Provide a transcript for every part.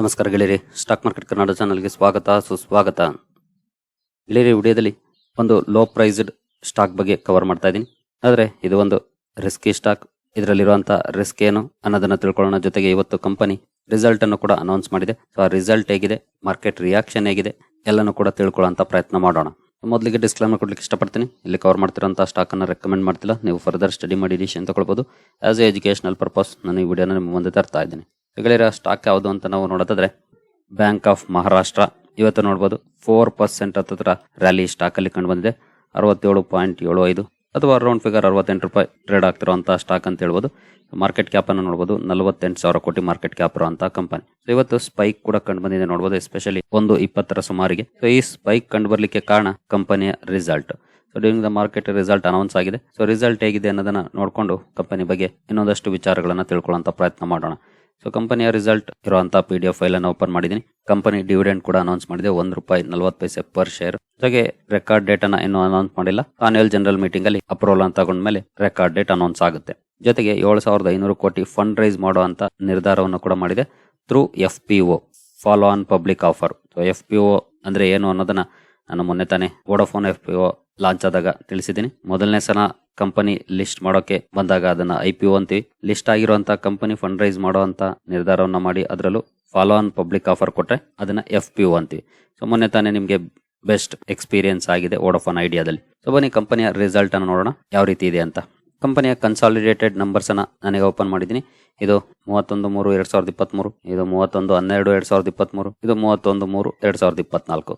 ನಮಸ್ಕಾರ ಗೆಳೆಯರಿ, stock market Kannada ಚಾನಲ್ಗೆ ಸ್ವಾಗತ, ಸುಸ್ವಾಗತ. ಗೆಳೆಯರಿ, ವಿಡಿಯೋದಲ್ಲಿ ಒಂದು ಲೋ ಪ್ರೈಸ್ಡ್ ಸ್ಟಾಕ್ ಬಗ್ಗೆ ಕವರ್ ಮಾಡ್ತಾ ಇದ್ದೀನಿ. ಆದರೆ ಇದು ಒಂದು ರಿಸ್ಕಿ ಸ್ಟಾಕ್ ಇದರಲ್ಲಿರುವಂಥ ರಿಸ್ಕ್ ಏನು ಅನ್ನೋದನ್ನ ತಿಳ್ಕೊಳ್ಳೋಣ. ಜೊತೆಗೆ ಇವತ್ತು ಕಂಪನಿ ರಿಸಲ್ಟ್ ಅನ್ನು ಕೂಡ ಅನೌನ್ಸ್ ಮಾಡಿದೆ. ಸೊ ಆ ರಿಸಲ್ಟ್ ಹೇಗಿದೆ ಮಾರ್ಕೆಟ್ ರಿಯಾಕ್ಷನ್ ಹೇಗಿದೆ, ಎಲ್ಲನೂ ಕೂಡ ತಿಳ್ಕೊಳ್ಳೋಂಥ ಪ್ರಯತ್ನ ಮಾಡೋಣ. ಮೊದಲಿಗೆ ಡಿಸ್ಕ್ಲೈಮರ್ ಕೊಡ್ಲಿಕ್ಕೆ ಇಷ್ಟಪಡ್ತೀನಿ. ಇಲ್ಲಿ ಕವರ್ ಮಾಡ್ತಿರೋಂಥ ಸ್ಟಾಕನ್ನು ರೆಕಮೆಂಡ್ ಮಾಡ್ತಿಲ್ಲ. ನೀವು ಫರ್ದರ್ ಸ್ಟಡಿ ಮಾಡಿ ಅಂತ ತಗೊಳ್ಬೋದು ಆ್ಯಸ್ ಎ ಎಜುಕೇಷನಲ್ ಪರ್ಪಸ್ ನಾನು ಈ ವಿಡಿಯೋನ ನಿಮ್ಮ ಮುಂದೆ ತರ್ತಾ ಇದ್ದೀನಿ. ಗೆಳೆಯರ ಸ್ಟಾಕ್ ಯಾವುದು ಅಂತ ನಾವು ನೋಡೋದಾದ್ರೆ ಬ್ಯಾಂಕ್ ಆಫ್ ಮಹಾರಾಷ್ಟ್ರ ಇವತ್ತು ನೋಡ್ಬೋದು ಫೋರ್ ಪರ್ಸೆಂಟ್ ಹತ್ತಿರ ರ್ಯಾಲಿ ಸ್ಟಾಕ್ ಅಲ್ಲಿ ಕಂಡು ಬಂದಿದೆ. ಅರವತ್ತೇಳು ಪಾಯಿಂಟ್ ಏಳು ಐದು ಅಥವಾ ಅರೌಂಡ್ ಫಿಗರ್ ಅರವತ್ತೆಂಟು ರೂಪಾಯಿ ಟ್ರೇಡ್ ಆಗ್ತಿರುವಂಥ ಸ್ಟಾಕ್ ಅಂತ ಹೇಳ್ಬೋದು. ಮಾರ್ಕೆಟ್ ಕ್ಯಾಪ್ ಅನ್ನು ನೋಡಬಹುದು ನಲವತ್ತೆಂಟು ಸಾವಿರ ಕೋಟಿ ಮಾರ್ಕೆಟ್ ಕ್ಯಾಪ್ ಇರುವಂತಹ ಕಂಪನಿ ಇವತ್ತು ಸ್ಪೈಕ್ ಕೂಡ ಕಂಡು ಬಂದಿದೆ ನೋಡಬಹುದು ಎಸ್ಪೆಷಲಿ ಒಂದು ಇಪ್ಪತ್ತರ ಸುಮಾರಿಗೆ. ಸೊ ಈ ಸ್ಪೈಕ್ ಕಂಡು ಬರಲಿಕ್ಕೆ ಕಾರಣ ಕಂಪನಿಯ result so during the market result announce ಆಗಿದೆ. ಸೊ ರಿಸಲ್ಟ್ ಹೇಗಿದೆ ಅನ್ನೋದನ್ನ ನೋಡಿಕೊಂಡು ಕಂಪನಿ ಬಗ್ಗೆ ಇನ್ನೊಂದಷ್ಟು ವಿಚಾರಗಳನ್ನು ತಿಳ್ಕೊಳ್ಳುವಂಥ ಪ್ರಯತ್ನ ಮಾಡೋಣ. ಸೊ ಕಂಪನಿಯ ರಿಸಲ್ಟ್ ಇರುವಂತಹ ಪಿ ಡಿ ಎಫ್ ಫೈಲ್ ಅನ್ನು ಓಪನ್ ಮಾಡಿದ್ದೀನಿ. ಕಂಪನಿ ಡಿವಿಡೆಂಡ್ ಕೂಡ ಅನೌನ್ಸ್ ಮಾಡಿದೆ. ಒಂದು ರೂಪಾಯಿ ನಲವತ್ತು ಪೈಸೆ ಪರ್ ಶೇರ್ ಜೊತೆಗೆ ರೆಕಾರ್ಡ್ ಡೇಟ್ ಅನ್ನ ಇನ್ನೂ ಅನೌನ್ಸ್ ಮಾಡಿಲ್ಲ. ಆನ್ಯುವಲ್ ಜನರಲ್ ಮೀಟಿಂಗ್ ಅಲ್ಲಿ ಅಪ್ರೂವಲ್ ಅಂತ ತಗೊಂಡ್ಮೇಲೆ ರೆಕಾರ್ಡ್ ಡೇಟ್ ಅನೌನ್ಸ್ ಆಗುತ್ತೆ. ಜೊತೆಗೆ ಏಳು ಸಾವಿರದ ಐನೂರು ಕೋಟಿ ಫಂಡ್ ರೈಸ್ ಮಾಡುವಂತ ನಿರ್ಧಾರವನ್ನು ಕೂಡ ಮಾಡಿದೆ through F P O follow on public offer F P O ಅಂದ್ರೆ ಏನು ಅನ್ನೋದನ್ನ ನಾನು ಮೊನ್ನೆ ತಾನೇ Vodafone F P O launch ಆದಾಗ ತಿಳಿಸಿದ್ದೀನಿ. ಮೊದಲನೇ ಸಲ ಕಂಪನಿ ಲಿಸ್ಟ್ ಮಾಡೋಕೆ ಬಂದಾಗ ಅದನ್ನ ಐ ಪಿ ಒ ಅಂತೀವಿ. ಲಿಸ್ಟ್ ಆಗಿರುವಂತಹ ಕಂಪನಿ ಫಂಡ್ ರೈಸ್ ಮಾಡುವಂತ ನಿರ್ಧಾರವನ್ನ ಮಾಡಿ ಅದರಲ್ಲೂ ಫಾಲೋ ಆನ್ ಪಬ್ಲಿಕ್ ಆಫರ್ ಕೊಟ್ಟರೆ ಅದನ್ನ ಎಫ್ ಪಿ ಒ ಅಂತೀವಿ. ಸೊ ಮೊನ್ನೆ ತಾನೇ ನಿಮಗೆ ಬೆಸ್ಟ್ ಎಕ್ಸ್ಪೀರಿಯನ್ಸ್ ಆಗಿದೆ ಓಡೋಫೋನ್ ಐಡಿಯಾದಲ್ಲಿ ಸೊ ಬನ್ನಿ ಕಂಪನಿಯ ರಿಸಲ್ಟ್ ಅನ್ನು ನೋಡೋಣ. ಯಾವ ರೀತಿ ಇದೆ ಅಂತ. ಕಂಪನಿಯ ಕನ್ಸಾಲಿಡೇಟೆಡ್ ನಂಬರ್ಸ್ ಅನ್ನ ನನಗೆ ಓಪನ್ ಮಾಡಿದ್ದೀನಿ. ಇದು ಮೂವತ್ತೊಂದು ಮೂರು ಎರಡ್ ಸಾವಿರದ ಇಪ್ಪತ್ಮೂರು, ಇದು ಮೂವತ್ತೊಂದು ಹನ್ನೆರಡು ಎರಡ್ ಸಾವಿರದ ಇಪ್ಪತ್ಮೂರು, ಇದು ಮೂವತ್ತೊಂದು ಮೂರು ಎರಡ್ ಸಾವಿರದ ಇಪ್ಪತ್ನಾಲ್ಕು.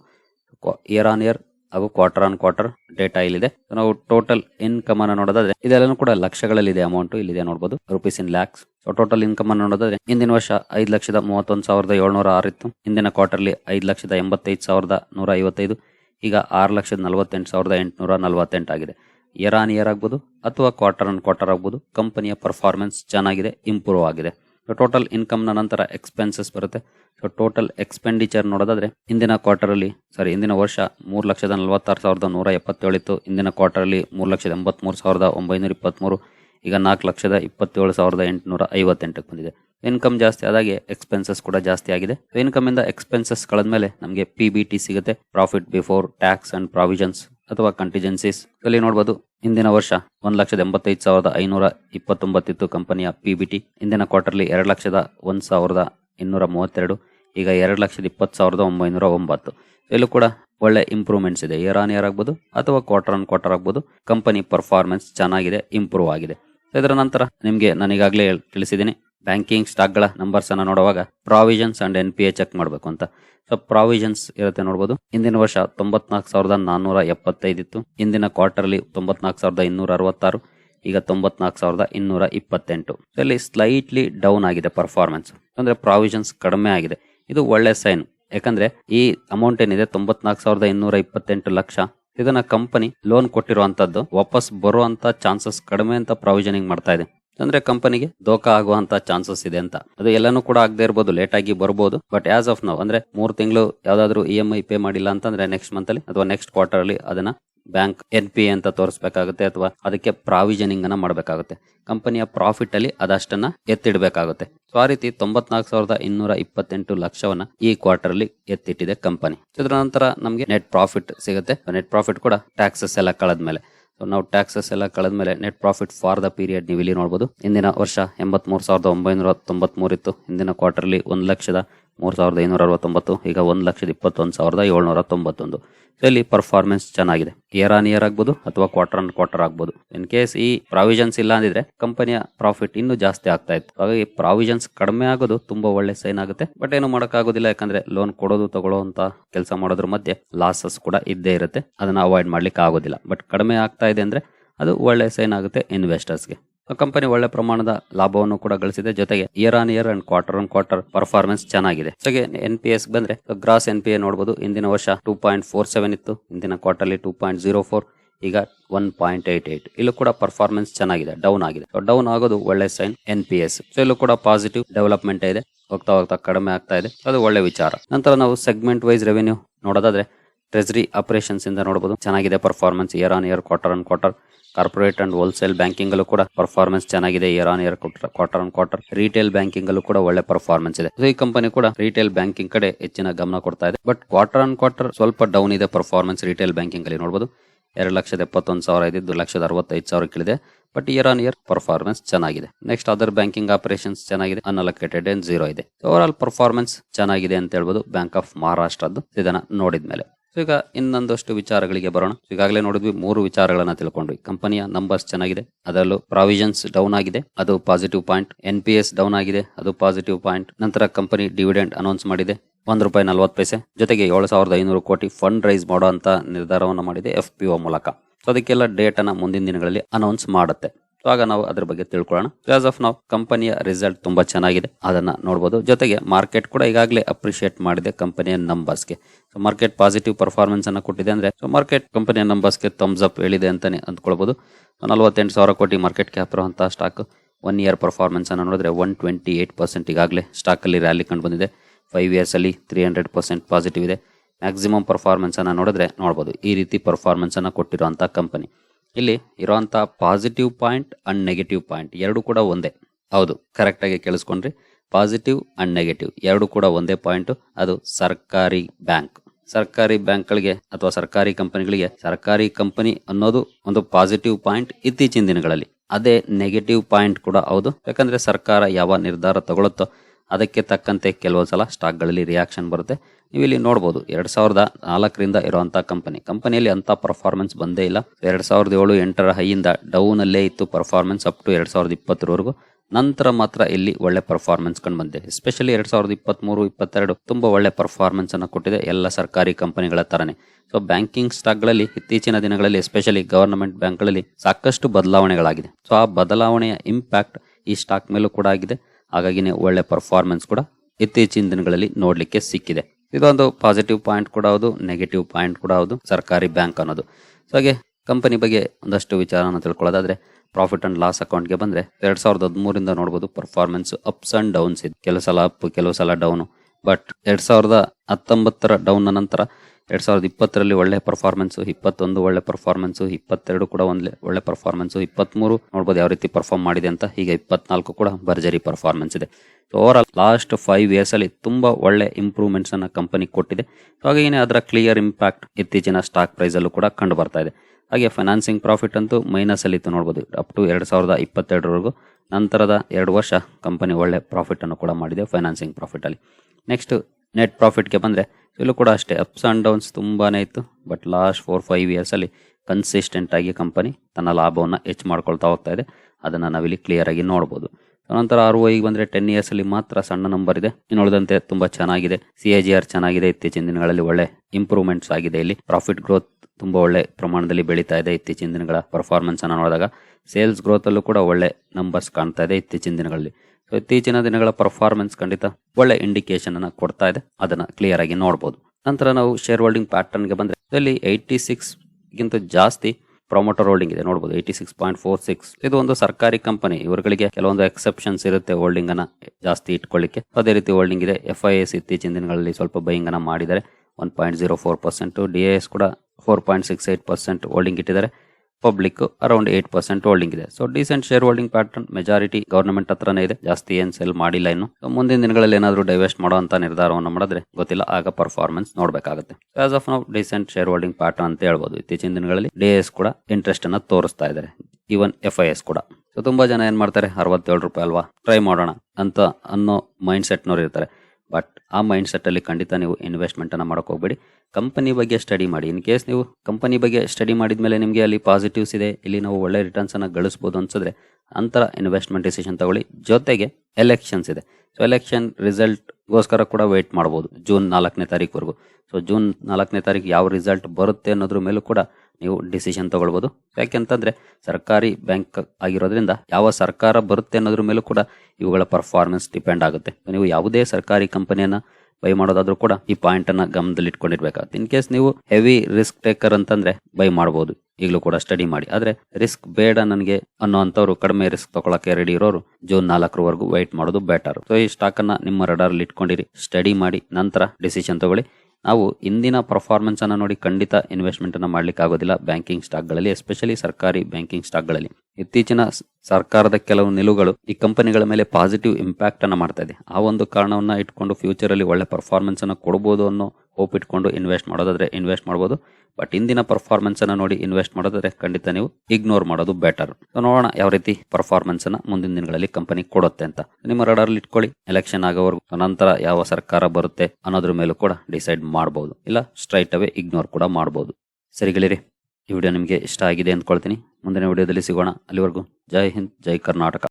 ಇಯರ್ ಆನ್ ಇಯರ್ ಹಾಗೂ ಕ್ವಾರ್ಟರ್ ಆನ್ ಕ್ವಾರ್ಟರ್ ಡೇಟಾ ಇಲ್ಲಿದೆ. ನಾವು ಟೋಟಲ್ ಇನ್ಕಮ್ ಅನ್ನು ನೋಡೋದಾದ್ರೆ, ಇದೆಲ್ಲನೂ ಕೂಡ ಲಕ್ಷಗಳಲ್ಲಿ ಇದೆ ಅಮೌಂಟ್ ಇಲ್ಲಿದೆ ನೋಡಬಹುದು rupees in lakhs so total income ಅನ್ನು ನೋಡೋದಾದ್ರೆ, ಹಿಂದಿನ ವರ್ಷ ಐದು ಲಕ್ಷದ ಮೂವತ್ತೊಂದು ಸಾವಿರದ ಏಳ್ನೂರ ಆರು ಇತ್ತು. ಹಿಂದಿನ ಕ್ವಾರ್ಟರ್ಲಿ ಐದು ಲಕ್ಷದ ಎಂಬತ್ತೈದು ಸಾವಿರದ ನೂರ ಐವತ್ತೈದು. ಈಗ ಆರು ಲಕ್ಷದ ನಲವತ್ತೆಂಟು ಸಾವಿರದ ಎಂಟುನೂರ ನಲವತ್ತೆಂಟು ಆಗಿದೆ. ಇಯರ್ ಆನ್ ಇಯರ್ ಆಗ್ಬೋದು, ಅಥವಾ ಕ್ವಾರ್ಟರ್ ಆನ್ ಕ್ವಾರ್ಟರ್ ಆಗ್ಬೋದು ಕಂಪನಿಯ ಪರ್ಫಾರ್ಮೆನ್ಸ್ ಚೆನ್ನಾಗಿದೆ ಇಂಪ್ರೂವ್ ಆಗಿದೆ. ಟೋಟಲ್ ಇನ್ಕಮ್ನ ನಂತರ ಎಕ್ಸ್ಪೆನ್ಸಸ್ ಬರುತ್ತೆ. ಸೊ ಟೋಟಲ್ ಎಕ್ಸ್ಪೆಂಡಿಚರ್ ನೋಡೋದಾದ್ರೆ, ಇಂದಿನ ಕ್ವಾರ್ಟರಲ್ಲಿ ಸಾರಿ ಇಂದಿನ ವರ್ಷ ಮೂರು ಲಕ್ಷದ ನಲವತ್ತಾರು ಸಾವಿರದ ನೂರ ಎಪ್ಪತ್ತೇಳು ಇತ್ತು ಇಂದಿನ ಕ್ವಾರ್ಟರಲ್ಲಿ ಮೂರು ಲಕ್ಷದ ಎಂಬತ್ಮೂರು ಸಾವಿರದ ಒಂಬೈನೂರ ಇಪ್ಪತ್ತ್ಮೂರು ಈಗ ನಾಲ್ಕು ಲಕ್ಷದ ಇಪ್ಪತ್ತೇಳು ಸಾವಿರದ ಎಂಟುನೂರ ಐವತ್ತೆಂಟಕ್ಕೆ ಬಂದಿದೆ. ಇನ್ಕಮ್ ಜಾಸ್ತಿ ಆದಾಗೆ ಎಕ್ಸ್ಪೆನ್ಸಸ್ ಕೂಡ ಜಾಸ್ತಿ ಆಗಿದೆ. ಇನ್ಕಮ್ ಇಂದ ಎಕ್ಸ್ಪೆನ್ಸಸ್ ಕಳೆದ್ಮೇಲೆ ನಮಗೆ ಪಿ ಬಿ ಟಿ ಸಿಗುತ್ತೆ. Profit before tax and provisions ಅಥವಾ ಕಂಟಿಜೆನ್ಸೀಸ್ ಇಲ್ಲಿ ನೋಡಬಹುದು ಇಂದಿನ ವರ್ಷ ಒಂದ್ ಲಕ್ಷದ ಎಂಬತ್ತೈದು ಸಾವಿರದ ಐನೂರ ಇಪ್ಪತ್ತೊಂಬತ್ತಿತ್ತು ಕಂಪನಿಯ ಪಿ ಬಿ ಟಿ ಇಂದಿನ ಕ್ವಾರ್ಟರ್ಲಿ ಎರಡು ಲಕ್ಷದ ಒಂದ್ ಸಾವಿರದ ಇನ್ನೂರ ಮೂವತ್ತೆರಡು, ಈಗ ಎರಡು ಲಕ್ಷದ ಇಪ್ಪತ್ತು ಸಾವಿರದ ಒಂಬೈನೂರ ಒಂಬತ್ತು. ಇಲ್ಲೂ ಕೂಡ ಒಳ್ಳೆ ಇಂಪ್ರೂವ್ಮೆಂಟ್ಸ್ ಇದೆ. ಇಯರ್ ಆನ್ ಇಯರ್ ಆಗ್ಬೋದು ಅಥವಾ ಕ್ವಾರ್ಟರ್ ಆನ್ ಕ್ವಾರ್ಟರ್ ಆಗ್ಬೋದು. ಕಂಪನಿ ಪರ್ಫಾರ್ಮೆನ್ಸ್ ಚೆನ್ನಾಗಿದೆ ಇಂಪ್ರೂವ್ ಆಗಿದೆ. ಇದರ ನಂತರ ನಿಮಗೆ ನಾನೀಗಾಗಲೇ ತಿಳಿಸಿದ್ದೀನಿ. ಬ್ಯಾಂಕಿಂಗ್ ಸ್ಟಾಕ್ಗಳ ನಂಬರ್ಸ್ ಅನ್ನ ನೋಡುವಾಗ provisions and N P A check ಮಾಡಬೇಕು ಅಂತ. ಸೊ ಪ್ರಾವಿಷನ್ಸ್ ಇರುತ್ತೆ ನೋಡಬಹುದು ಇಂದಿನ ವರ್ಷ ತೊಂಬತ್ನಾಲ್ಕು ಸಾವಿರದ ನಾನ್ನೂರ ಎಪ್ಪತ್ತೈದಿತ್ತು ಇಂದಿನ ಕ್ವಾರ್ಟರ್ಲಿ ತೊಂಬತ್ನಾಲ್ಕು ಸಾವಿರದ ಇನ್ನೂರ ಅರವತ್ತಾರು, ಈಗ ತೊಂಬತ್ನಾಲ್ಕು ಸಾವಿರದ ಇನ್ನೂರ ಇಪ್ಪತ್ತೆಂಟು. ಇಲ್ಲಿ ಸ್ಲೈಟ್ಲಿ ಡೌನ್ ಆಗಿದೆ ಪರ್ಫಾರ್ಮೆನ್ಸ್ ಅಂದ್ರೆ ಪ್ರಾವಿಷನ್ಸ್ ಕಡಿಮೆ ಆಗಿದೆ. ಇದು ಒಳ್ಳೆ ಸೈನ್ ಯಾಕಂದ್ರೆ ಈ ಅಮೌಂಟ್ ಏನಿದೆ, ತೊಂಬತ್ನಾಲ್ಕು ಸಾವಿರದ ಇನ್ನೂರ ಇಪ್ಪತ್ತೆಂಟು ಲಕ್ಷ. ಇದನ್ನ ಕಂಪನಿ ಲೋನ್ ಕೊಟ್ಟಿರುವಂತದ್ದು, ವಾಪಸ್ ಬರುವಂತ ಚಾನ್ಸಸ್ ಕಡಿಮೆ ಅಂತ ಪ್ರಾವಿಷನಿಂಗ್ ಮಾಡ್ತಾ ಇದೆ. ಅಂದ್ರೆ ಕಂಪನಿಗೆ ದೋಖ ಆಗುವಂತ ಚಾನ್ಸಸ್ ಇದೆ ಅಂತ. ಅದು ಎಲ್ಲಾನು ಕೂಡ ಆಗದೆ ಇರಬಹುದು ಲೇಟ್ ಆಗಿ ಬರಬಹುದು ಬಟ್ ಆಸ್ ಆಫ್ ನಾವು ಅಂದ್ರೆ ಮೂರ್ ತಿಂಗಳು ಯಾವ್ದಾದ್ರು ಇ ಎಂ ಐ ಪೇ ಮಾಡಿಲ್ಲ ಅಂತಂದ್ರೆ ನೆಕ್ಸ್ಟ್ ಮಂತ್ ಅಲ್ಲಿ ಅಥವಾ ನೆಕ್ಸ್ಟ್ ಕ್ವಾರ್ಟರ್ ಅಲ್ಲಿ ಅದನ್ನ ಬ್ಯಾಂಕ್ ಎನ್ ಪಿ ಅಂತ ತೋರಿಸಬೇಕಾಗುತ್ತೆ ಅಥವಾ ಅದಕ್ಕೆ ಪ್ರಾವಿಷನಿಂಗ್ ಅನ್ನ ಮಾಡಬೇಕಾಗುತ್ತೆ. ಕಂಪನಿಯ ಪ್ರಾಫಿಟ್ ಅಲ್ಲಿ ಅದಷ್ಟನ್ನ ಎತ್ತಿಡಬೇಕಾಗುತ್ತೆ. ಸೊ ಆ ರೀತಿ ತೊಂಬತ್ನಾಲ್ಕು ಸಾವಿರದ ಇನ್ನೂರ ಇಪ್ಪತ್ತೆಂಟು ಲಕ್ಷವನ್ನ ಈ ಕ್ವಾರ್ಟರ್ ಅಲ್ಲಿ ಎತ್ತಿಟ್ಟಿದೆ ಕಂಪನಿ. ಇದರ ನಂತರ ನಮಗೆ ನೆಟ್ ಪ್ರಾಫಿಟ್ ಸಿಗುತ್ತೆ. ನೆಟ್ ಪ್ರಾಫಿಟ್ ಕೂಡ ಟ್ಯಾಕ್ಸಸ್ ಎಲ್ಲ ಕಳೆದ್ಮೇಲೆ. ಸೊ ನಾವು ಟ್ಯಾಕ್ಸಸ್ ಎಲ್ಲ ಕಳೆದ ಮೇಲೆ net profit for the period ನೀವು ಇಲ್ಲಿ ನೋಡಬಹುದು ಇಂದಿನ ವರ್ಷ ಎಂಬತ್ಮೂರು ಸಾವಿರದ ಒಂಬೈನೂರ ತೊಂಬತ್ಮೂರು ಇತ್ತು. ಇಂದಿನ ಕ್ವಾರ್ಟರ್ಲಿ ಒಂದು ಲಕ್ಷದ ಮೂರು ಸಾವಿರದ ಐನೂರ ಅರವತ್ತೊಂಬತ್ತು ಈಗ ಒಂದು ಲಕ್ಷದ ಇಪ್ಪತ್ತೊಂದು ಸಾವಿರದ ಏಳ್ನೂರ ತೊಂಬತ್ತೊಂದು ಸೊ ಇಲ್ಲಿ ಪರ್ಫಾರ್ಮೆನ್ಸ್ ಚೆನ್ನಾಗಿದೆ. ಇಯರ್ ಆನ್ ಇಯರ್ ಆಗ್ಬೋದು ಅಥವಾ ಕ್ವಾರ್ಟರ್ ಆನ್ ಕ್ವಾರ್ಟರ್ ಆಗ್ಬೋದು. ಇನ್ ಕೇಸ್ ಈ ಪ್ರಾವಿಷನ್ಸ್ ಇಲ್ಲ ಅಂದಿದ್ರೆ ಕಂಪನಿಯ ಪ್ರಾಫಿಟ್ ಇನ್ನೂ ಜಾಸ್ತಿ ಆಗ್ತಾ ಇತ್ತು. ಹಾಗಾಗಿ ಪ್ರಾವಿಷನ್ಸ್ ಕಡಿಮೆ ಆಗೋದು ತುಂಬಾ ಒಳ್ಳೆ ಸೈನ್ ಆಗುತ್ತೆ. ಬಟ್ ಏನು ಮಾಡೋಕ್ಕಾಗೋದಿಲ್ಲ, ಯಾಕಂದ್ರೆ ಲೋನ್ ಕೊಡೋದು ತಗೊಳ್ಳೋಂತ ಕೆಲಸ ಮಾಡೋದ್ರ ಮಧ್ಯೆ ಲಾಸಸ್ ಕೂಡ ಇದ್ದೇ ಇರುತ್ತೆ. ಅದನ್ನ ಅವಾಯ್ಡ್ ಮಾಡ್ಲಿಕ್ಕೆ ಆಗೋದಿಲ್ಲ ಬಟ್ ಕಡಿಮೆ ಆಗ್ತಾ ಇದೆ ಅಂದ್ರೆ ಅದು ಒಳ್ಳೆ ಸೈನ್ ಆಗುತ್ತೆ ಇನ್ವೆಸ್ಟರ್ಸ್ಗೆ ಕಂಪನಿ ಒಳ್ಳೆ ಪ್ರಮಾಣದ ಲಾಭವನ್ನು ಕೂಡ ಗಳಿಸಿದೆ. ಜೊತೆಗೆ year on year and quarter on quarter performance ಚೆನ್ನಾಗಿದೆ. ಜೊತೆಗೆ ಎನ್ ಪಿ ಎಸ್ ಬಂದ್ರೆ ಗ್ರಾಸ್ ಎನ್ ಪಿ ಎ ನೋಡಬಹುದು ಇಂದಿನ ವರ್ಷ ಟೂ ಪಾಯಿಂಟ್ ಫೋರ್ ಸೆವೆನ್ ಇತ್ತು. ಇಂದಿನ quarterly two point zero four ಈಗ ಒನ್ ಪಾಯಿಂಟ್ ಏಟ್ ಏಟ್ ಇಲ್ಲೂ ಕೂಡ ಪರ್ಫಾರ್ಮೆನ್ಸ್ ಚೆನ್ನಾಗಿದೆ ಡೌನ್ ಆಗಿದೆ. ಡೌನ್ ಆಗೋದು ಒಳ್ಳೆ sign N P S so ಇಲ್ಲೂ ಕೂಡ ಪಾಸಿಟಿವ್ ಡೆವಲಪ್ಮೆಂಟ್ ಇದೆ. ಹೋಗ್ತಾ ಹೋಗ್ತಾ ಕಡಿಮೆ ಆಗ್ತಾ ಇದೆ. ಅದು ಒಳ್ಳೆ ವಿಚಾರ. ನಂತರ ನಾವು ಸೆಗ್ಮೆಂಟ್ ವೈಸ್ ರೆವೆನ್ಯೂ ನೋಡೋದಾದ್ರೆ ಟ್ರೆಜರಿ ಆಪರೇಷನ್ಸ್ ಇಂದ ನೋಡಬಹುದು ಚೆನ್ನಾಗಿದೆ performance year on year quarter on quarter corporate and wholesale banking ಅಲ್ಲೂ ಕೂಡ ಪರ್ಫಾರ್ಮೆನ್ಸ್ ಚೆನ್ನಾಗಿದೆ. Year on year quarter on quarter retail banking ಅಲ್ಲೂ ಕೂಡ ಒಳ್ಳೆ ಪರ್ಫಾರ್ಮೆನ್ಸ್ ಇದೆ. ಈ ಕಂಪನಿ ಕೂಡ ರಿಟೇಲ್ ಬ್ಯಾಂಕಿಂಗ್ ಕಡೆ ಹೆಚ್ಚಿನ ಗಮನ ಕೊಡ್ತಾ ಇದೆ. ಬಟ್ ಕ್ವಾರ್ಟರ್ ಆನ್ ಕ್ವಾರ್ಟರ್ ಸ್ವಲ್ಪ ಡೌನ್ ಇದೆ ಪರ್ಫಾರ್ಮೆನ್ಸ್ ರಿಟೇಲ್ ಬ್ಯಾಂಕಿಂಗ್ ಅಲ್ಲಿ ನೋಡಬಹುದು ಎರಡು ಲಕ್ಷದ ಎಪ್ಪತ್ತೊಂದು ಸಾವಿರ ಇದ್ದಿದ್ದು ಲಕ್ಷದ ಅರವತ್ತೈದು ಸಾವಿರ ಇಳಿದೆ but year on year performance ಚೆನ್ನಾಗಿದೆ. ನೆಕ್ಸ್ಟ್ ಅದರ್ ಬ್ಯಾಂಕಿಂಗ್ ಆಪರೇಷನ್ಸ್ ಚೆನ್ನಾಗಿದೆ. ಅನ್ಅಲೋಕೇಟೆಡ್ ಅಂಡ್ ಜೀರೋ ಇದೆ. ಓವರ್ ಆಲ್ ಪರ್ಫಾರ್ಮೆನ್ಸ್ ಚೆನ್ನಾಗಿದೆ ಅಂತ ಹೇಳ್ಬೋದು. ಬ್ಯಾಂಕ್ ಆಫ್ ಮಹಾರಾಷ್ಟ್ರದ್ದು ಇದನ್ನ ನೋಡಿದ್ಮೇಲೆ. ಸೊ ಈಗ ಇನ್ನೊಂದಷ್ಟು ವಿಚಾರಗಳಿಗೆ ಬರೋಣ. ಈಗಾಗಲೇ ನೋಡಿದ್ವಿ, ಮೂರು ವಿಚಾರಗಳನ್ನ ತಿಳ್ಕೊಂಡ್ವಿ. ಕಂಪನಿಯ ನಂಬರ್ಸ್ ಚೆನ್ನಾಗಿದೆ. ಅದರಲ್ಲೂ ಪ್ರಾವಿಷನ್ಸ್ ಡೌನ್ ಆಗಿದೆ. ಅದು positive point N P S down ಆಗಿದೆ. ಅದು ಪಾಸಿಟಿವ್ ಪಾಯಿಂಟ್ ನಂತರ ಕಂಪನಿ ಡಿವಿಡೆಂಡ್ ಅನೌನ್ಸ್ ಮಾಡಿದೆ. ಒಂದು ರೂಪಾಯಿ ನಲ್ವತ್ತು ಪೈಸೆ. ಜೊತೆಗೆ ಏಳು ಸಾವಿರದ ಐನೂರು ಕೋಟಿ ಫಂಡ್ ರೈಸ್ ಮಾಡೋ ಅಂತ ನಿರ್ಧಾರವನ್ನು ಮಾಡಿದೆ ಎಫ್ ಪಿ ಒ ಮೂಲಕ. ಸೊ, ಅದಕ್ಕೆಲ್ಲ ಡೇಟನ್ನು ಮುಂದಿನ ದಿನಗಳಲ್ಲಿ ಅನೌನ್ಸ್ ಮಾಡುತ್ತೆ. ಆಗ ನಾವು ಅದ್ರ ಬಗ್ಗೆ ತಿಳ್ಕೊಳ್ಳೋಣ. ಆಸ್ ಆಫ್ ನಾವು ಕಂಪನಿಯ ರಿಸಲ್ಟ್ ತುಂಬಾ ಚೆನ್ನಾಗಿದೆ. ಅದನ್ನ ನೋಡಬಹುದು ಜೊತೆಗೆ ಮಾರ್ಕೆಟ್ ಕೂಡ ಈಗಾಗಲೇ ಅಪ್ರಿಶಿಯೇಟ್ ಮಾಡಿದೆ ಕಂಪನಿಯ ನಂಬರ್ಸ್ಗೆ ಸೊ ಮಾರ್ಕೆಟ್ ಪಾಸಿಟಿವ್ ಪರ್ಫಾರ್ಮೆನ್ಸ್ ಅನ್ನ ಕೊಟ್ಟಿದೆ ಅಂದ್ರೆ ಸೊ ಮಾರ್ಕೆಟ್ ಕಂಪನಿಯ ನಂಬರ್ಸ್ಗೆ ಥಮ್ಸ್ ಅಪ್ ಹೇಳಿದೆ ಅಂತಾನೆ ಅಂದ್ಕೊಳ್ಬಹುದು ನಲವತ್ತೆಂಟು ಸಾವಿರ ಕೋಟಿ ಮಾರ್ಕೆಟ್ ಕ್ಯಾಪ್ ಇರುವಂತಹ ಸ್ಟಾಕ್ ಒನ್ ಇಯರ್ ಪರ್ಫಾರ್ಮೆನ್ಸ್ ಅನ್ನು ನೋಡಿದ್ರೆ ಒನ್ ಟ್ವೆಂಟಿ ಏಟ್ ಪರ್ಸೆಂಟ್ ಈಗಾಗಲೇ ಸ್ಟಾಕ್ ಅಲ್ಲಿ ರ್ಯಾಲಿ ಕಂಡು ಬಂದಿದೆ. ಫೈವ್ ಇಯರ್ಸ್ ಅಲ್ಲಿ ತ್ರೀ ಹಂಡ್ರೆಡ್ ಪರ್ಸೆಂಟ್ ಪಾಸಿಟಿವ್ ಇದೆ. ಮ್ಯಾಕ್ಸಿಮಮ್ ಪರ್ಫಾರ್ಮೆನ್ಸ್ ಅನ್ನ ನೋಡಿದ್ರೆ ನೋಡಬಹುದು ಈ ರೀತಿ ಪರ್ಫಾರ್ಮೆನ್ಸ್ ಅನ್ನ ಕೊಟ್ಟಿರುವಂತಹ ಕಂಪನಿ ಇಲ್ಲಿ ಇರುವಂತ positive point and negative point ಎರಡು ಕೂಡ ಒಂದೇ. ಹೌದು ಕರೆಕ್ಟಾಗಿ ಕೇಳಿಸ್ಕೊಂಡ್ರಿ. ಪಾಸಿಟಿವ್ ಅಂಡ್ ನೆಗೆಟಿವ್ ಎರಡು ಕೂಡ ಒಂದೇ ಪಾಯಿಂಟ್ ಅದು ಸರ್ಕಾರಿ ಬ್ಯಾಂಕ್ ಸರ್ಕಾರಿ ಬ್ಯಾಂಕ್ಗಳಿಗೆ ಅಥವಾ ಸರ್ಕಾರಿ ಕಂಪನಿಗಳಿಗೆ ಸರ್ಕಾರಿ ಕಂಪನಿ ಅನ್ನೋದು ಒಂದು ಪಾಸಿಟಿವ್ ಪಾಯಿಂಟ್ ಇತ್ತೀಚಿನ ದಿನಗಳಲ್ಲಿ. ಅದೇ ನೆಗೆಟಿವ್ ಪಾಯಿಂಟ್ ಕೂಡ ಹೌದು. ಯಾಕಂದ್ರೆ ಸರ್ಕಾರ ಯಾವ ನಿರ್ಧಾರ ತಗೊಳುತ್ತೋ ಅದಕ್ಕೆ ತಕ್ಕಂತೆ ಕೆಲವು ಸಲ ಸ್ಟಾಕ್ಗಳಲ್ಲಿ ರಿಯಾಕ್ಷನ್ ಬರುತ್ತೆ. ನೀವು ಇಲ್ಲಿ ನೋಡಬಹುದು ಎರಡು ಸಾವಿರದ ನಾಲ್ಕರಿಂದ ಇರುವಂಥ ಕಂಪನಿ ಕಂಪನಿಯಲ್ಲಿ ಅಂತ ಪರ್ಫಾರ್ಮೆನ್ಸ್ ಬಂದೇ ಇಲ್ಲ. ಎರಡು ಸಾವಿರದ ಏಳು, ಎಂಟರ ಹೈಯಿಂದ ಡೌನಲ್ಲೇ ಇತ್ತು ಪರ್ಫಾರ್ಮೆನ್ಸ್ ಅಪ್ ಟು ಎರಡು ಸಾವಿರದ ಇಪ್ಪತ್ತರವರೆಗೂ. ನಂತರ ಮಾತ್ರ ಇಲ್ಲಿ ಒಳ್ಳೆ ಪರ್ಫಾರ್ಮೆನ್ಸ್ ಕಂಡು ಬಂದಿದೆ. ಎಸ್ಪೆಷಲಿ ಎರಡು ಸಾವಿರದ ಇಪ್ಪತ್ತ್ಮೂರು ಇಪ್ಪತ್ತೆರಡು ತುಂಬ ಒಳ್ಳೆ ಪರ್ಫಾರ್ಮೆನ್ಸನ್ನು ಕೊಟ್ಟಿದೆ ಎಲ್ಲ ಸರ್ಕಾರಿ ಕಂಪನಿಗಳ ಥರನೇ ಸೊ ಬ್ಯಾಂಕಿಂಗ್ ಸ್ಟಾಕ್ಗಳಲ್ಲಿ ಇತ್ತೀಚಿನ ದಿನಗಳಲ್ಲಿ ಎಸ್ಪೆಷಲಿ ಗವರ್ನಮೆಂಟ್ ಬ್ಯಾಂಕ್ಗಳಲ್ಲಿ ಸಾಕಷ್ಟು ಬದಲಾವಣೆಗಳಾಗಿದೆ. ಸೊ ಆ ಬದಲಾವಣೆಯ ಇಂಪ್ಯಾಕ್ಟ್ ಈ ಸ್ಟಾಕ್ ಮೇಲೂ ಕೂಡ ಆಗಿದೆ. ಹಾಗಾಗಿನೇ ಒಳ್ಳೆ ಪರ್ಫಾರ್ಮೆನ್ಸ್ ಕೂಡ ಇತ್ತೀಚಿನ ದಿನಗಳಲ್ಲಿ ನೋಡಲಿಕ್ಕೆ ಸಿಕ್ಕಿದೆ. ಇದೊಂದು ಪಾಸಿಟಿವ್ ಪಾಯಿಂಟ್ ಕೂಡ ಹೌದು ನೆಗೆಟಿವ್ ಪಾಯಿಂಟ್ ಕೂಡ ಹೌದು, ಸರ್ಕಾರಿ ಬ್ಯಾಂಕ್ ಅನ್ನೋದು. ಸೊ ಹಾಗೆ ಕಂಪನಿ ಬಗ್ಗೆ ಒಂದಷ್ಟು ವಿಚಾರನ ತಿಳ್ಕೊಳ್ಳೋದಾದ್ರೆ ಪ್ರಾಫಿಟ್ ಅಂಡ್ ಲಾಸ್ ಅಕೌಂಟ್ಗೆ ಬಂದರೆ ಎರಡು ಸಾವಿರದ ಹದಿಮೂರಿಂದ ನೋಡ್ಬೋದು ಪರ್ಫಾರ್ಮೆನ್ಸ್ ಅಪ್ಸ್ ಆ್ಯಂಡ್ ಡೌನ್ಸ್ ಇದೆ. ಕೆಲವು ಸಲ ಅಪ್ ಕೆಲವು ಸಲ ಡೌನು ಬಟ್ ಎರಡು ಸಾವಿರದ ಹತ್ತೊಂಬತ್ತರ ಡೌನ್ ನಂತರ ಎರಡ್ ಸಾವಿರದ ಇಪ್ಪತ್ತರಲ್ಲಿ ಒಳ್ಳೆ ಪರ್ಫಾರ್ಮೆನ್ಸು ಇಪ್ಪತ್ತೊಂದು ಒಳ್ಳೆ ಪರ್ಫಾರ್ಮೆನ್ಸು ಇಪ್ಪತ್ತೆರಡು ಕೂಡ ಒಂದ್ ಒಳ್ಳೆ ಪರ್ಫಾರ್ಮೆನ್ಸು ಇಪ್ಪತ್ಮೂರು ನೋಡ್ಬೋದು ಯಾವ ರೀತಿ ಪರ್ಫಾರ್ಮ್ ಮಾಡಿದೆ ಅಂತ. ಈಗ ಇಪ್ಪತ್ನಾಲ್ಕು ಕೂಡ ಭರ್ಜರಿ ಪರ್ಫಾರ್ಮೆನ್ಸ್ ಇದೆ. Over all last five years ಅಲ್ಲಿ ತುಂಬಾ ಒಳ್ಳೆ ಇಂಪ್ರೂವ್ಮೆಂಟ್ಸ್ ಅನ್ನ ಕಂಪನಿ ಕೊಟ್ಟಿದೆ. ಹಾಗೆ ಹಾಗೇನೆ ಅದರ ಕ್ಲಿಯರ್ ಇಂಪ್ಯಾಕ್ಟ್ ಇತ್ತೀಚಿನ ಸ್ಟಾಕ್ ಪ್ರೈಸ್ ಅಲ್ಲೂ ಕೂಡ ಕಂಡು ಬರ್ತಾ ಇದೆ. ಹಾಗೆ ಫೈನಾನ್ಸಿಂಗ್ ಪ್ರಾಫಿಟ್ ಅಂತೂ ಮೈನಸ್ ಅಲ್ಲಿ ಇತ್ತು ನೋಡಬಹುದು ಅಪ್ ಟು ಎರಡು ಸಾವಿರದ ಇಪ್ಪತ್ತೆರಡರವರೆಗೂ ನಂತರದ ಎರಡು ವರ್ಷ ಕಂಪನಿ ಒಳ್ಳೆ ಪ್ರಾಫಿಟ್ ಅನ್ನು ಕೂಡ ಮಾಡಿದೆ ಫೈನಾನ್ಸಿಂಗ್ ಪ್ರಾಫಿಟ್ ಅಲ್ಲಿ. ನೆಕ್ಸ್ಟ್ ನೆಟ್ ಪ್ರಾಫಿಟ್ಗೆ ಬಂದರೆ ಇಲ್ಲೂ ಕೂಡ ಅಷ್ಟೇ ಅಪ್ಸ್ ಆ್ಯಂಡ್ ಡೌನ್ಸ್ ತುಂಬಾ ಇತ್ತು. ಬಟ್ ಲಾಸ್ಟ್ ಫೋರ್ ಫೈವ್ ಇಯರ್ಸಲ್ಲಿ ಕನ್ಸಿಸ್ಟೆಂಟಾಗಿ ಕಂಪನಿ ತನ್ನ ಲಾಭವನ್ನು ಹೆಚ್ಚು ಮಾಡ್ಕೊಳ್ತಾ ಹೋಗ್ತಾ ಇದೆ. ಅದನ್ನು ನಾವಿಲ್ಲಿ ಕ್ಲಿಯರ್ ಆಗಿ ನೋಡಬಹುದು ನಂತರ ಆರ್ ಐಗೆ ಬಂದರೆ ಟೆನ್ ಇಯರ್ಸಲ್ಲಿ ಮಾತ್ರ ಸಣ್ಣ ನಂಬರ್ ಇದೆ. ಇನ್ನು ಉಳಿದಂತೆ ತುಂಬ ಚೆನ್ನಾಗಿದೆ. ಸಿ ಜಿ ಆರ್ ಚೆನ್ನಾಗಿದೆ. ಇತ್ತೀಚಿನ ದಿನಗಳಲ್ಲಿ ಒಳ್ಳೆ ಇಂಪ್ರೂವ್ಮೆಂಟ್ಸ್ ಆಗಿದೆ ಇಲ್ಲಿ. ಪ್ರಾಫಿಟ್ ಗ್ರೋತ್ ತುಂಬ ಒಳ್ಳೆ ಪ್ರಮಾಣದಲ್ಲಿ ಬೆಳೀತಾ ಇದೆ ಇತ್ತೀಚಿನ ದಿನಗಳ ಪರ್ಫಾರ್ಮೆನ್ಸನ್ನು ನೋಡಿದಾಗ. ಸೇಲ್ಸ್ ಗ್ರೋತಲ್ಲೂ ಕೂಡ ಒಳ್ಳೆ ನಂಬರ್ಸ್ ಕಾಣ್ತಾ ಇದೆ ಇತ್ತೀಚಿನ ದಿನಗಳಲ್ಲಿ. ಇತ್ತೀಚಿನ ದಿನಗಳ ಪರ್ಫಾರ್ಮೆನ್ಸ್ ಖಂಡಿತ ಒಳ್ಳೆ ಇಂಡಿಕೇಶನ್ ಅನ್ನ ಕೊಡ್ತಾ ಇದೆ. ಅದನ್ನ ಕ್ಲಿಯರ್ ಆಗಿ ನೋಡಬಹುದು ನಂತರ ನಾವು ಶೇರ್ ಹೋಲ್ಡಿಂಗ್ ಪ್ಯಾಟರ್ನ್ಗೆ ಬಂದ್ರೆ ಇದರಲ್ಲಿ ಏಯ್ಟಿ ಸಿಕ್ಸ್ ಗಿಂತ ಜಾಸ್ತಿ ಪ್ರೊಮೋಟರ್ ಹೋಲ್ಡಿಂಗ್ ಇದೆ. ನೋಡಬಹುದು eighty six point four six ಇದು ಒಂದು ಸರ್ಕಾರಿ ಕಂಪನಿ ಇವರುಗಳಿಗೆ ಕೆಲವೊಂದು ಎಕ್ಸೆಪ್ಷನ್ಸ್ ಇರುತ್ತೆ ಹೋಲ್ಡಿಂಗ್ ಅನ್ನ ಜಾಸ್ತಿ ಇಟ್ಕೊಳ್ಳಿಕ್ಕೆ. ಅದೇ ರೀತಿ ಹೋಲ್ಡಿಂಗ್ ಇದೆ. ಎಫ್ ಐ ಎಸ್ ಇತ್ತೀಚಿನ ದಿನಗಳಲ್ಲಿ ಸ್ವಲ್ಪ ಬೈಯಿಂಗ್ ಅನ್ನ ಮಾಡಿದ್ದಾರೆ. One point zero four percent D S ಕೂಡ four point six eight percent holding ಇಟ್ಟಿದ್ದಾರೆ. Public around eight percent holding ಇದೆ. So decent share holding pattern majority government ಹತ್ರನೇ ಇದೆ. ಜಾಸ್ತಿ ಏನ್ ಸೆಲ್ ಮಾಡಿಲ್ಲ ಇನ್ನು. ಮುಂದಿನ ದಿನಗಳಲ್ಲಿ ಏನಾದರೂ ಡೈವೆಸ್ಟ್ ಮಾಡುವಂತ ನಿರ್ಧಾರವನ್ನು ಮಾಡಿದ್ರೆ ಗೊತ್ತಿಲ್ಲ, ಆಗ ಪರ್ಫಾರ್ಮೆನ್ಸ್ ನೋಡಬೇಕಾಗುತ್ತೆ. ಆಸ್ ಆಫ್ ನಾವು ಡಿಸೆಂಟ್ ಶೇರ್ ಹೋಲ್ಡಿಂಗ್ ಪ್ಯಾಟರ್ನ್ ಅಂತ ಹೇಳ್ಬೋದು. ಇತ್ತೀಚಿನ ದಿನಗಳಲ್ಲಿ ಡಿ ಎಸ್ ಕೂಡ ಇಂಟ್ರೆಸ್ಟ್ ಅನ್ನ ತೋರಿಸ್ತಾ ಇದ್ದಾರೆ. ಈವನ್ ಎಫ್ ಐ ಎಸ್ ಕೂಡ. ಸೊ ತುಂಬಾ ಜನ ಏನ್ ಮಾಡ್ತಾರೆ? ಅರವತ್ತೇಳು ರೂಪಾಯಿ ಅಲ್ವಾ? ಟ್ರೈ ಮಾಡೋಣ ಅಂತ ಅನ್ನೋ ಮೈಂಡ್ ಸೆಟ್ನವ್ರು ಇರ್ತಾರೆ. ಬಟ್ ಆ ಮೈಂಡ್ ಸೆಟ್ಟಲ್ಲಿ ಖಂಡಿತ ನೀವು ಇನ್ವೆಸ್ಟ್ಮೆಂಟನ್ನು ಮಾಡೋಕೆ ಹೋಗಬೇಡಿ. ಕಂಪನಿ ಬಗ್ಗೆ ಸ್ಟಡಿ ಮಾಡಿ. ಇನ್ ಕೇಸ್ ನೀವು ಕಂಪನಿ ಬಗ್ಗೆ ಸ್ಟಡಿ ಮಾಡಿದ್ಮೇಲೆ ನಿಮಗೆ ಅಲ್ಲಿ ಪಾಸಿಟಿವ್ಸ್ ಇದೆ, ಇಲ್ಲಿ ನಾವು ಒಳ್ಳೆ ರಿಟರ್ನ್ಸನ್ನು ಗಳಿಸ್ಬೋದು ಅನ್ಸಿದ್ರೆ ಅಂತರ ಇನ್ವೆಸ್ಟ್ಮೆಂಟ್ ಡಿಸಿಷನ್ ತಗೊಳ್ಳಿ. ಜೊತೆಗೆ ಎಲೆಕ್ಷನ್ಸ್ ಇದೆ. ಸೊ ಎಲೆಕ್ಷನ್ ರಿಸಲ್ಟ್ಗೋಸ್ಕರ ಕೂಡ ವೆಯ್ಟ್ ಮಾಡ್ಬೋದು. ಜೂನ್ ನಾಲ್ಕನೇ ತಾರೀಕುವರೆಗೂ ಸೊ ಜೂನ್ ನಾಲ್ಕನೇ ತಾರೀಕು ಯಾವ ರಿಸಲ್ಟ್ ಬರುತ್ತೆ ಅನ್ನೋದ್ರ ಮೇಲೂ ಕೂಡ ನೀವು ಡಿಸಿಷನ್ ತಗೊಳ್ಬೋದು. ಯಾಕೆಂತಂದ್ರೆ ಸರ್ಕಾರಿ ಬ್ಯಾಂಕ್ ಆಗಿರೋದ್ರಿಂದ ಯಾವ ಸರ್ಕಾರ ಬರುತ್ತೆ ಅನ್ನೋದ್ರ ಮೇಲೂ ಕೂಡ ಇವುಗಳ ಪರ್ಫಾರ್ಮೆನ್ಸ್ ಡಿಪೆಂಡ್ ಆಗುತ್ತೆ. ನೀವು ಯಾವುದೇ ಸರ್ಕಾರಿ ಕಂಪನಿಯನ್ನು ಬೈ ಮಾಡೋದಾದ್ರೂ ಕೂಡ ಈ ಪಾಯಿಂಟ್ ಅನ್ನ ಗಮನದಲ್ಲಿ ಇಟ್ಕೊಂಡಿರ್ಬೇಕಾಗುತ್ತೆ. ಇನ್ ಕೇಸ್ ನೀವು ಹೆವಿ ರಿಸ್ಕ್ ಟೇಕರ್ ಅಂತಂದ್ರೆ ಬೈ ಮಾಡಬಹುದು ಈಗಲೂ ಕೂಡ ಸ್ಟಡಿ ಮಾಡಿ. ಆದ್ರೆ ರಿಸ್ಕ್ ಬೇಡ ನನಗೆ ಅನ್ನೋಂಥವ್ರು ಕಡಿಮೆ ರಿಸ್ಕ್ ತಗೊಳಕ್ಕೆ ರೆಡಿ ಇರೋರು ಜೂನ್ ನಾಲ್ಕರವರೆಗೂ ವೈಟ್ ಮಾಡೋದು ಬೆಟರ್ ಸೊ ಈ ಸ್ಟಾಕ್ ಅನ್ನ ನಿಮ್ಮ ರಡಾರ್ ಇಟ್ಕೊಂಡಿರಿ ಸ್ಟಡಿ ಮಾಡಿ, ನಂತರ ಡಿಸಿಷನ್ ತಗೊಳ್ಳಿ. ನಾವು ಇಂದಿನ ಪರ್ಫಾರ್ಮೆನ್ಸ್ ಅನ್ನು ನೋಡಿ ಖಂಡಿತ ಇನ್ವೆಸ್ಟ್ಮೆಂಟ್ ಅನ್ನು ಮಾಡ್ಲಿಕ್ಕೆ ಆಗೋದಿಲ್ಲ ಬ್ಯಾಂಕಿಂಗ್ ಸ್ಟಾಕ್ಗಳಲ್ಲಿ ಎಸ್ಪೆಷಲಿ ಸರ್ಕಾರಿ ಬ್ಯಾಂಕಿಂಗ್ ಸ್ಟಾಕ್ಗಳಲ್ಲಿ ಇತ್ತೀಚಿನ ಸರ್ಕಾರದ ಕೆಲವು ನಿಲುವುಗಳು ಈ ಕಂಪನಿಗಳ ಮೇಲೆ ಪಾಸಿಟಿವ್ ಇಂಪ್ಯಾಕ್ಟ್ ಅನ್ನು ಮಾಡ್ತಾ ಇದೆ. ಆ ಒಂದು ಕಾರಣವನ್ನ ಇಟ್ಕೊಂಡು ಫ್ಯೂಚರ್ ಅಲ್ಲಿ ಒಳ್ಳೆ ಪರ್ಫಾರ್ಮೆನ್ಸ್ ಅನ್ನು ಕೊಡಬಹುದು ಅನ್ನೋ ಹೋಪ್ ಇಟ್ಕೊಂಡು ಇನ್ವೆಸ್ಟ್ ಮಾಡೋದಾದ್ರೆ ಇನ್ವೆಸ್ಟ್ ಮಾಡಬಹುದು ಬಟ್ ಇಂದಿನ ಪರ್ಫಾರ್ಮೆನ್ಸ್ ಅನ್ನ ನೋಡಿ ಇನ್ವೆಸ್ಟ್ ಮಾಡೋದಾದ್ರೆ ಖಂಡಿತ ನೀವು ಇಗ್ನೋರ್ ಮಾಡೋದು ಬೆಟರ್ ನೋಡೋಣ ಯಾವ ರೀತಿ ಪರ್ಫಾರ್ಮೆನ್ಸ್ ಅನ್ನ ಮುಂದಿನ ದಿನಗಳಲ್ಲಿ ಕಂಪನಿ ಕೊಡುತ್ತೆ ಅಂತ. ನಿಮ್ಮ ರಡಾರ್ ಇಟ್ಕೊಳ್ಳಿ. ಎಲೆಕ್ಷನ್ ಆಗೋವರೆಗೂ. ನಂತರ ಯಾವ ಸರ್ಕಾರ ಬರುತ್ತೆ ಅನ್ನೋದ್ರ ಮೇಲೂ ಕೂಡ ಡಿಸೈಡ್ ಮಾಡಬಹುದು ಇಲ್ಲ ಸ್ಟ್ರೈಟ್ ಅವೇ ಇಗ್ನೋರ್ ಕೂಡ ಮಾಡಬಹುದು ಸರಿ ಗೆಳೆಯರಿ, ಈ ವಿಡಿಯೋ ನಿಮಗೆ ಇಷ್ಟ ಆಗಿದೆ ಅಂದ್ಕೊಳ್ತೀನಿ. ಮುಂದಿನ ವಿಡಿಯೋದಲ್ಲಿ ಸಿಗೋಣ. ಅಲ್ಲಿವರೆಗೂ ಜೈ ಹಿಂದ್, ಜೈ ಕರ್ನಾಟಕ.